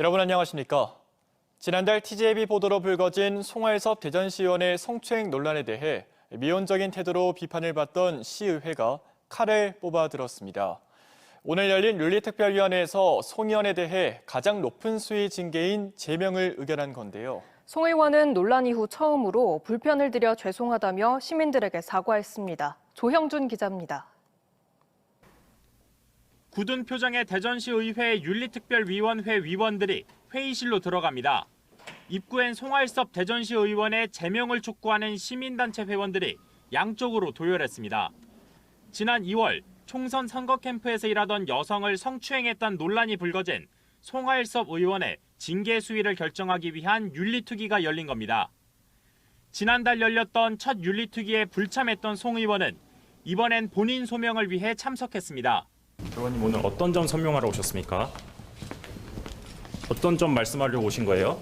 여러분 안녕하십니까? 지난달 TJB 보도로 불거진 송알섭 대전시의원의 성추행 논란에 대해 미온적인 태도로 비판을 받던 시의회가 칼을 뽑아들었습니다. 오늘 열린 윤리특별위원회에서 송 의원에 대해 가장 높은 수위 징계인 제명을 의결한 건데요. 송 의원은 논란 이후 처음으로 불편을 드려 죄송하다며 시민들에게 사과했습니다. 조형준 기자입니다. 굳은 표정의 대전시 의회 윤리특별위원회 위원들이 회의실로 들어갑니다. 입구엔 송알섭 대전시 의원의 제명을 촉구하는 시민단체 회원들이 양쪽으로 도열했습니다. 지난 2월 총선 선거 캠프에서 일하던 여성을 성추행했던 논란이 불거진 송알섭 의원의 징계 수위를 결정하기 위한 윤리특위가 열린 겁니다. 지난달 열렸던 첫 윤리특위에 불참했던 송 의원은 이번엔 본인 소명을 위해 참석했습니다. 의원님 오늘 어떤 점 설명하러 오셨습니까? 어떤 점 말씀하려고 오신 거예요?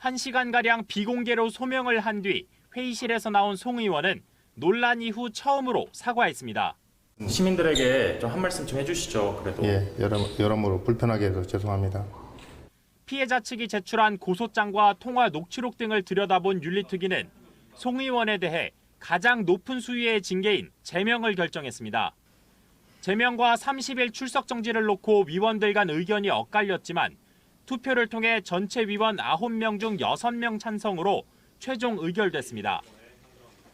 1시간가량 비공개로 소명을 한 뒤 회의실에서 나온 송 의원은 논란 이후 처음으로 사과했습니다. 시민들에게 좀 한 말씀 좀 해주시죠. 그래도 예, 여러, 여러모로 불편하게 해서 죄송합니다. 피해자 측이 제출한 고소장과 통화 녹취록 등을 들여다본 윤리특위는 송 의원에 대해 가장 높은 수위의 징계인 제명을 결정했습니다. 제명과 30일 출석 정지를 놓고 위원들 간 의견이 엇갈렸지만 투표를 통해 전체 위원 9명 중 6명 찬성으로 최종 의결됐습니다.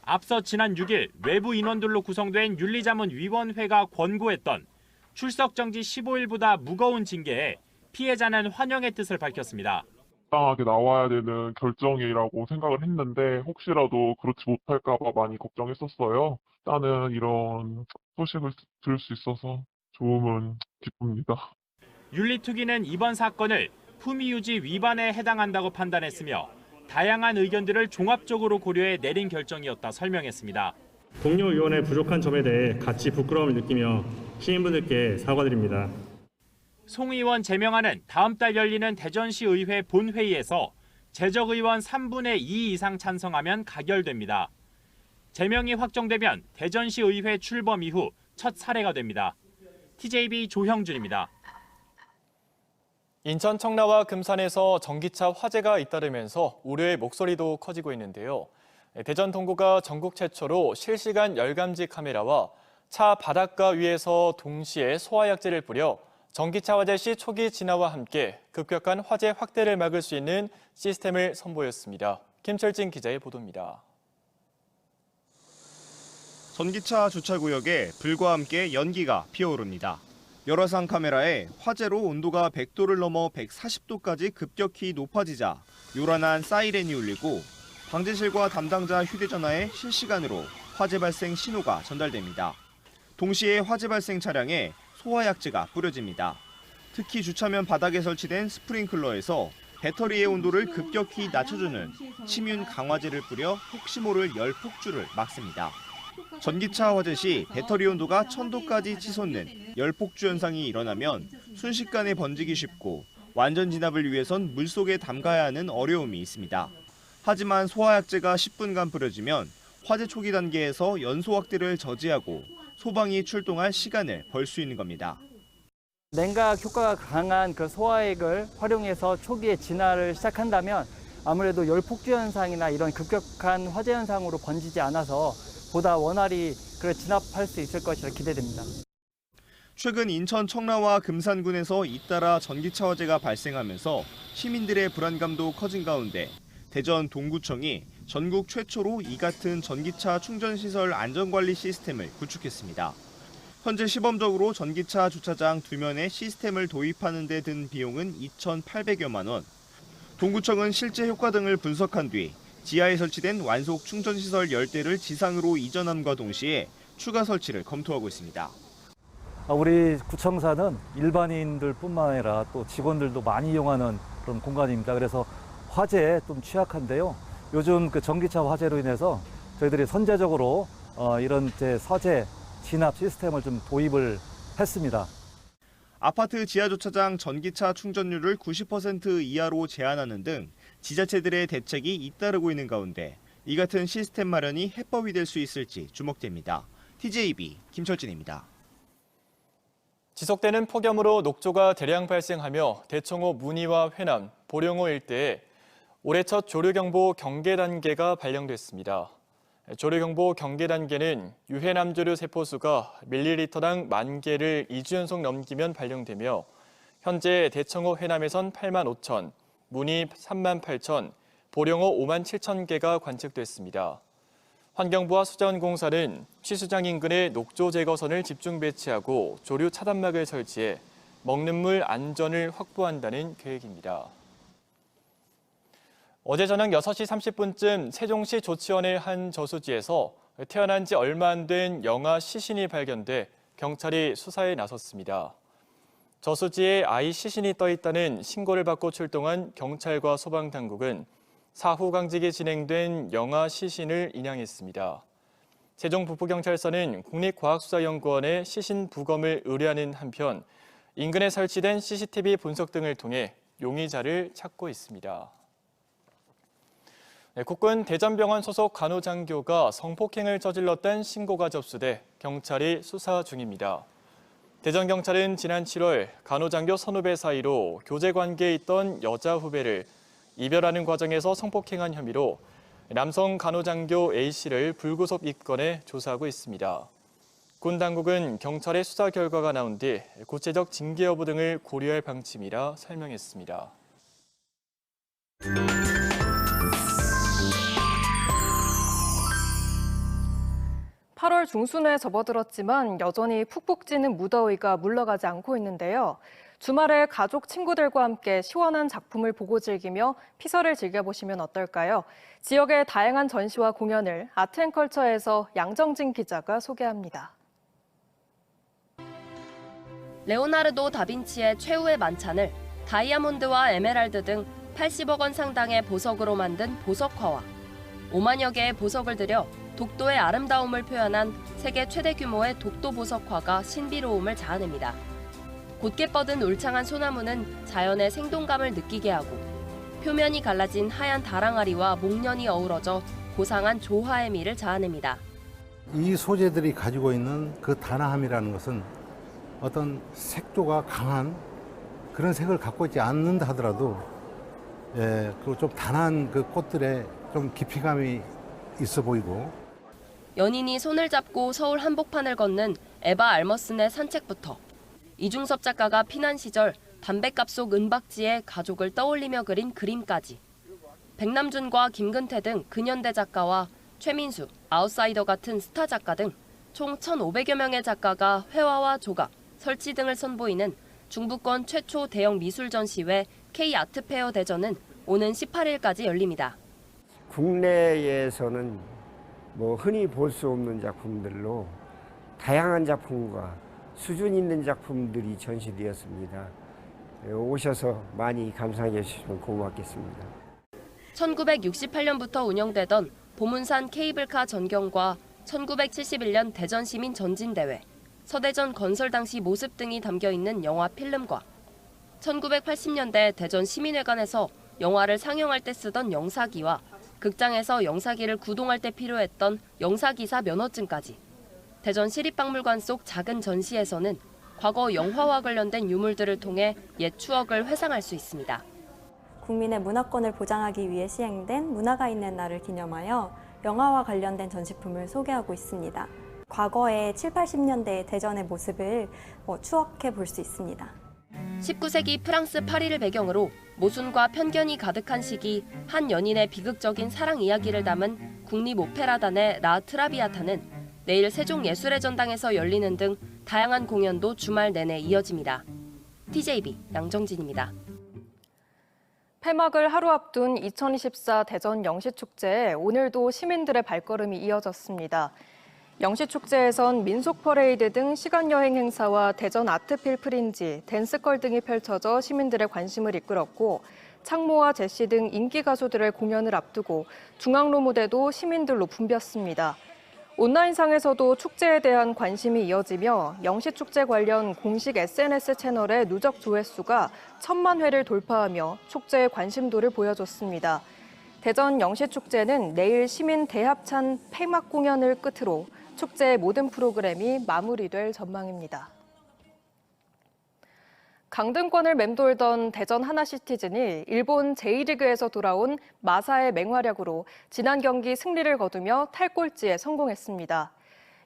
앞서 지난 6일 외부 인원들로 구성된 윤리자문위원회가 권고했던 출석 정지 15일보다 무거운 징계에 피해자는 환영의 뜻을 밝혔습니다. 당하게 나와야 되는 결정이라고 생각을 했는데 혹시라도 그렇지 못할까 봐 많이 걱정했었어요. 일단은 이런 소식을 들을 수 있어서 좋음은 기쁩니다. 윤리특위는 이번 사건을 품위유지 위반에 해당한다고 판단했으며 다양한 의견들을 종합적으로 고려해 내린 결정이었다 설명했습니다. 동료위원회 부족한 점에 대해 같이 부끄러움을 느끼며 시민분들께 사과드립니다. 송 의원 제명안은 다음 달 열리는 대전시 의회 본회의에서 재적 의원 3분의 2 이상 찬성하면 가결됩니다. 제명이 확정되면 대전시 의회 출범 이후 첫 사례가 됩니다. TJB 조형준입니다. 인천 청라와 금산에서 전기차 화재가 잇따르면서 우려의 목소리도 커지고 있는데요. 대전 동구가 전국 최초로 실시간 열감지 카메라와 차 바닷가 위에서 동시에 소화약제를 뿌려 전기차 화재 시 초기 진화와 함께 급격한 화재 확대를 막을 수 있는 시스템을 선보였습니다. 김철진 기자의 보도입니다. 전기차 주차구역에 불과 함께 연기가 피어오릅니다. 여러 상 카메라에 화재로 온도가 100도를 넘어 140도까지 급격히 높아지자 요란한 사이렌이 울리고 방제실과 담당자 휴대전화에 실시간으로 화재 발생 신호가 전달됩니다. 동시에 화재 발생 차량에 소화약제가 뿌려집니다. 특히 주차면 바닥에 설치된 스프링클러에서 배터리의 온도를 급격히 낮춰주는 침윤 강화제를 뿌려 혹시 모를 열 폭주를 막습니다. 전기차 화재 시 배터리 온도가 1000도까지 치솟는 열폭주 현상이 일어나면 순식간에 번지기 쉽고 완전 진압을 위해선 물속에 담가야 하는 어려움이 있습니다. 하지만 소화약제가 10분간 뿌려지면 화재 초기 단계에서 연소 확대를 저지하고 소방이 출동할 시간을 벌 수 있는 겁니다. 냉각 효과가 강한 그 소화액을 활용해서 초기에 진화를 시작한다면 아무래도 열폭주 현상이나 이런 급격한 화재 현상으로 번지지 않아서 보다 원활히 그 진압할 수 있을 것이라 기대됩니다. 최근 인천 청라와 금산군에서 잇따라 전기차 화재가 발생하면서 시민들의 불안감도 커진 가운데 대전 동구청이 전국 최초로 이 같은 전기차 충전시설 안전관리 시스템을 구축했습니다. 현재 시범적으로 전기차 주차장 두 면에 시스템을 도입하는 데 든 비용은 2,800여만 원. 동구청은 실제 효과 등을 분석한 뒤 지하에 설치된 완속 충전 시설 10대를 지상으로 이전함과 동시에 추가 설치를 검토하고 있습니다. 아, 우리 구청사는 일반인들뿐만 아니라 또 직원들도 많이 이용하는 그런 공간입니다. 그래서 화재에 좀 취약한데요. 요즘 그 전기차 화재로 인해서 저희들이 선제적으로 어, 이런 서재 진압 시스템을 좀 도입을 했습니다. 아파트 지하주차장 전기차 충전율을 90% 이하로 제한하는 등 지자체들의 대책이 잇따르고 있는 가운데 이 같은 시스템 마련이 해법이 될 수 있을지 주목됩니다. TJB 김철진입니다. 지속되는 폭염으로 녹조가 대량 발생하며 대청호 문의와 회남, 보령호 일대에 올해 첫 조류경보 경계 단계가 발령됐습니다. 조류경보 경계 단계는 유해 남조류 세포수가 밀리리터당 만 개를 2주 연속 넘기면 발령되며 현재 대청호 회남에선 8만 5천, 문의 3만 8천, 보령호 5만 7천 개가 관측됐습니다. 환경부와 수자원공사는 취수장 인근에 녹조 제거선을 집중 배치하고 조류 차단막을 설치해 먹는 물 안전을 확보한다는 계획입니다. 어제 저녁 6시 30분쯤 세종시 조치원의 한 저수지에서 태어난 지 얼마 안 된 영아 시신이 발견돼 경찰이 수사에 나섰습니다. 저수지에 아이 시신이 떠 있다는 신고를 받고 출동한 경찰과 소방당국은 사후 강직이 진행된 영아 시신을 인양했습니다. 세종 북부경찰서는 국립과학수사연구원에 시신 부검을 의뢰하는 한편 인근에 설치된 CCTV 분석 등을 통해 용의자를 찾고 있습니다. 네, 국군 대전병원 소속 간호장교가 성폭행을 저질렀다는 신고가 접수돼 경찰이 수사 중입니다. 대전경찰은 지난 7월 간호장교 선후배 사이로 교제 관계에 있던 여자 후배를 이별하는 과정에서 성폭행한 혐의로 남성 간호장교 A씨를 불구속 입건해 조사하고 있습니다. 군 당국은 경찰의 수사 결과가 나온 뒤 구체적 징계 여부 등을 고려할 방침이라 설명했습니다. 8월 중순에 접어들었지만 여전히 푹푹 찌는 무더위가 물러가지 않고 있는데요. 주말에 가족, 친구들과 함께 시원한 작품을 보고 즐기며 피서를 즐겨보시면 어떨까요? 지역의 다양한 전시와 공연을 아트앤컬처에서 양정진 기자가 소개합니다. 레오나르도 다빈치의 최후의 만찬을 다이아몬드와 에메랄드 등 80억 원 상당의 보석으로 만든 보석화와 5만여 개의 보석을 들여 독도의 아름다움을 표현한 세계 최대 규모의 독도 보석화가 신비로움을 자아냅니다. 곧게 뻗은 울창한 소나무는 자연의 생동감을 느끼게 하고 표면이 갈라진 하얀 다랑아리와 목련이 어우러져 고상한 조화의 미를 자아냅니다. 이 소재들이 가지고 있는 그 단아함이라는 것은 어떤 색조가 강한 그런 색을 갖고 있지 않는다 하더라도 예, 그좀 단한 그 꽃들의 좀 깊이감이 있어 보이고 연인이 손을 잡고 서울 한복판을 걷는 에바 알머슨의 산책부터 이중섭 작가가 피난 시절 담뱃갑 속 은박지에 가족을 떠올리며 그린 그림까지 백남준과 김근태 등 근현대 작가와 최민수, 아웃사이더 같은 스타 작가 등 총 1,500여 명의 작가가 회화와 조각, 설치 등을 선보이는 중부권 최초 대형 미술 전시회 K 아트페어 대전은 오는 18일까지 열립니다. 국내에서는 뭐 흔히 볼 수 없는 작품들로 다양한 작품과 수준 있는 작품들이 전시되었습니다. 오셔서 많이 감상해 주시면 고맙겠습니다. 1968년부터 운영되던 보문산 케이블카 전경과 1971년 대전시민 전진대회, 서대전 건설 당시 모습 등이 담겨 있는 영화 필름과 1980년대 대전 시민회관에서 영화를 상영할 때 쓰던 영사기와 극장에서 영사기를 구동할 때 필요했던 영사기사 면허증까지 대전 시립박물관 속 작은 전시에서는 과거 영화와 관련된 유물들을 통해 옛 추억을 회상할 수 있습니다. 국민의 문화권을 보장하기 위해 시행된 문화가 있는 날을 기념하여 영화와 관련된 전시품을 소개하고 있습니다. 과거의 7, 80년대의 대전의 모습을 뭐 추억해 볼 수 있습니다. 19세기 프랑스 파리를 배경으로 모순과 편견이 가득한 시기 한 연인의 비극적인 사랑 이야기를 담은 국립 오페라단의 라 트라비아타는 내일 세종예술의 전당에서 열리는 등 다양한 공연도 주말 내내 이어집니다. TJB 양정진입니다. 폐막을 하루 앞둔 2024 대전 영시축제에 오늘도 시민들의 발걸음이 이어졌습니다. 영시축제에선 민속 퍼레이드 등 시간여행 행사와 대전 아트필 프린지, 댄스컬 등이 펼쳐져 시민들의 관심을 이끌었고 창모와 제시 등 인기 가수들의 공연을 앞두고 중앙로 무대도 시민들로 붐볐습니다. 온라인상에서도 축제에 대한 관심이 이어지며 영시축제 관련 공식 SNS 채널의 누적 조회수가 천만 회를 돌파하며 축제의 관심도를 보여줬습니다. 대전 영시축제는 내일 시민 대합찬 폐막 공연을 끝으로 축제의 모든 프로그램이 마무리될 전망입니다. 강등권을 맴돌던 대전 하나시티즌이 일본 제1리그에서 돌아온 마사의 맹활약으로 지난 경기 승리를 거두며 탈꼴찌에 성공했습니다.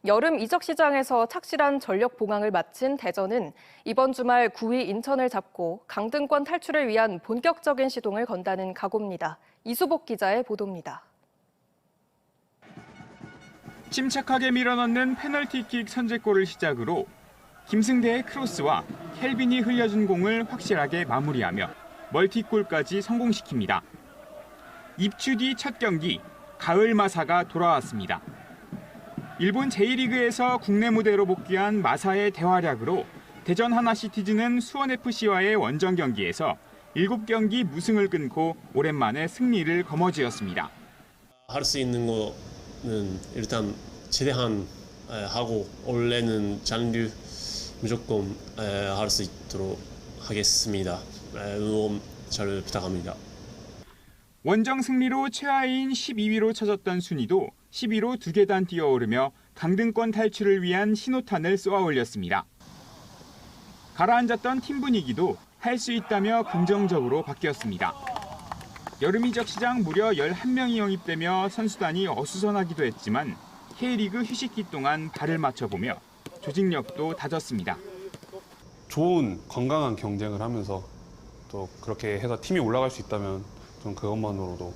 여름 이적 시장에서 착실한 전력 봉황을 마친 대전은 이번 주말 9위 인천을 잡고 강등권 탈출을 위한 본격적인 시동을 건다는 각오입니다. 이수복 기자의 보도입니다. 침착하게 밀어넣는 페널티킥 선제골을 시작으로 김승대의 크로스와 켈빈이 흘려준 공을 확실하게 마무리하며 멀티골까지 성공시킵니다. 입추 뒤 첫 경기 가을 마사가 돌아왔습니다. 일본 제1리그에서 국내 무대로 복귀한 마사의 대활약으로 대전 하나시티즈는 수원FC와의 원정 경기에서 7경기 무승을 끊고 오랜만에 승리를 거머쥐었습니다. 할 수 있는 거 는 일단 최대한 에, 하고 원래는 잔류 무조건 할 수 있도록 하겠습니다. 에, 응원 잘 부탁합니다. 원정 승리로 최하위인 12위로 쳐졌던 순위도 10위로 두 계단 뛰어오르며 강등권 탈출을 위한 신호탄을 쏘아 올렸습니다. 가라앉았던 팀 분위기도 할 수 있다며 긍정적으로 바뀌었습니다. 여름 이적 시장 무려 11명이 영입되며 선수단이 어수선하기도 했지만 K리그 휴식기 동안 발을 맞춰보며 조직력도 다졌습니다. 좋은 건강한 경쟁을 하면서 또 그렇게 해서 팀이 올라갈 수 있다면 저는 그것만으로도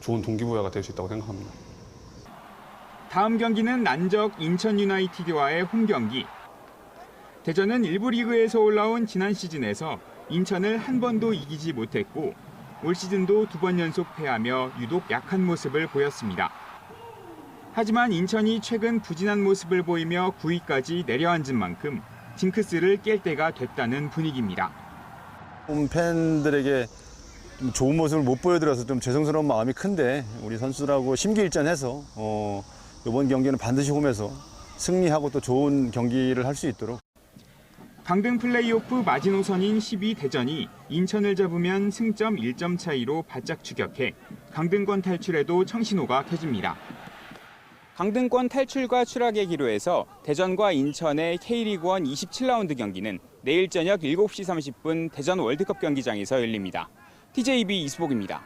좋은 동기부여가 될 수 있다고 생각합니다. 다음 경기는 난적 인천 유나이티드와의 홈 경기. 대전은 일부 리그에서 올라온 지난 시즌에서 인천을 한 번도 이기지 못했고 올 시즌도 두 번 연속 패하며 유독 약한 모습을 보였습니다. 하지만 인천이 최근 부진한 모습을 보이며 9위까지 내려앉은 만큼 징크스를 깰 때가 됐다는 분위기입니다. 홈 팬들에게 좀 좋은 모습을 못 보여드려서 좀 죄송스러운 마음이 큰데 우리 선수들하고 심기일전해서 어, 이번 경기는 반드시 홈에서 승리하고 또 좋은 경기를 할 수 있도록 강등 플레이오프 마지노선인 10위 대전이 인천을 잡으면 승점 1점 차이로 바짝 추격해 강등권 탈출에도 청신호가 켜집니다. 강등권 탈출과 추락의 기로에서 대전과 인천의 K리그1 27라운드 경기는 내일 저녁 7시 30분 대전 월드컵 경기장에서 열립니다. TJB 이수복입니다.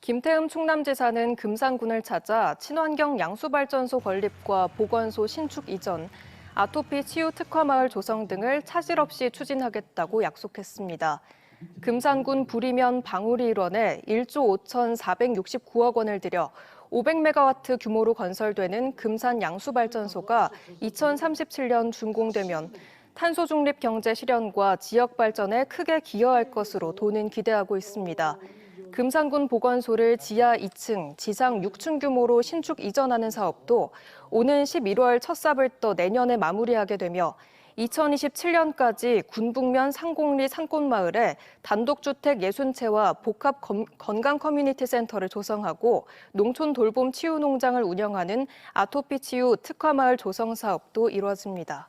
김태흠 충남지사는 금산군을 찾아 친환경 양수발전소 건립과 보건소 신축 이전, 아토피 치유 특화 마을 조성 등을 차질 없이 추진하겠다고 약속했습니다. 금산군 부리면 방울이 일원에 1조 5,469억 원을 들여 500메가와트 규모로 건설되는 금산 양수발전소가 2037년 준공되면 탄소 중립 경제 실현과 지역 발전에 크게 기여할 것으로 도는 기대하고 있습니다. 금산군 보건소를 지하 2층, 지상 6층 규모로 신축 이전하는 사업도 오는 11월 첫 삽을 떠 내년에 마무리하게 되며 2027년까지 군북면 상공리 산골마을에 단독주택 60채와 복합 건강 커뮤니티 센터를 조성하고 농촌 돌봄 치유 농장을 운영하는 아토피 치유 특화 마을 조성 사업도 이루어집니다.